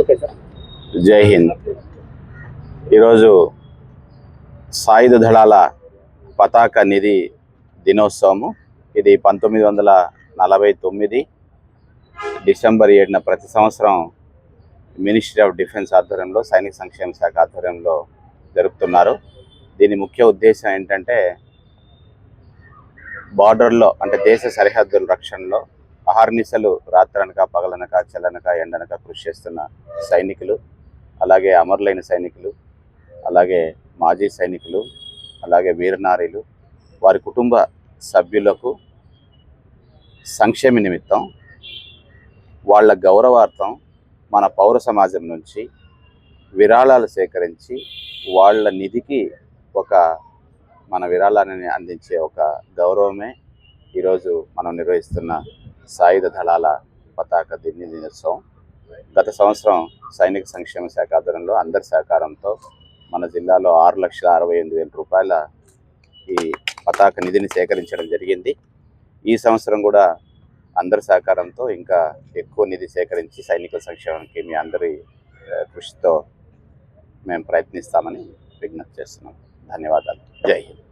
Okay sir. జై హింద్. ఈరోజు సాయుధ దళాల పతాక నిధి దినోత్సవము. ఇది పంతొమ్మిది వందల నలభై తొమ్మిది డిసెంబర్ ఏడున ప్రతి సంవత్సరం మినిస్ట్రీ ఆఫ్ డిఫెన్స్ ఆధ్వర్యంలో సైనిక సంక్షేమ శాఖ ఆధ్వర్యంలో జరుపుతున్నారు. దీని ముఖ్య ఉద్దేశం ఏంటంటే బార్డర్లో అంటే దేశ సరిహద్దుల రక్షణలో అహర్నిశలు రాత్రనక పగలనక చల్లనక ఎండనక కృషి చేస్తున్న సైనికులు అలాగే అమరులైన సైనికులు అలాగే మాజీ సైనికులు అలాగే వీరనారీలు వారి కుటుంబ సభ్యులకు సంక్షేమ నిమిత్తం వాళ్ళ గౌరవార్థం మన పౌర సమాజం నుంచి విరాళాలు సేకరించి వాళ్ళ నిధికి ఒక మన విరాళాన్ని అందించే ఒక గౌరవమే ఈరోజు మనం నిర్వహిస్తున్న సాయుధ దళాల పతాక దిన్ని దినోత్సవం. గత సంవత్సరం సైనిక సంక్షేమ శాఖ ఆధ్వర్యంలో అందరి సహకారంతో మన జిల్లాలో ఆరు లక్షల అరవై ఎనిమిది వేల రూపాయల ఈ పతాక నిధిని సేకరించడం జరిగింది. ఈ సంవత్సరం కూడా అందరి సహకారంతో ఇంకా ఎక్కువ నిధి సేకరించి సైనికుల సంక్షేమానికి మీ అందరి కృషితో మేము ప్రయత్నిస్తామని విజ్ఞప్తి చేస్తున్నాం. ధన్యవాదాలు. జై హింద్.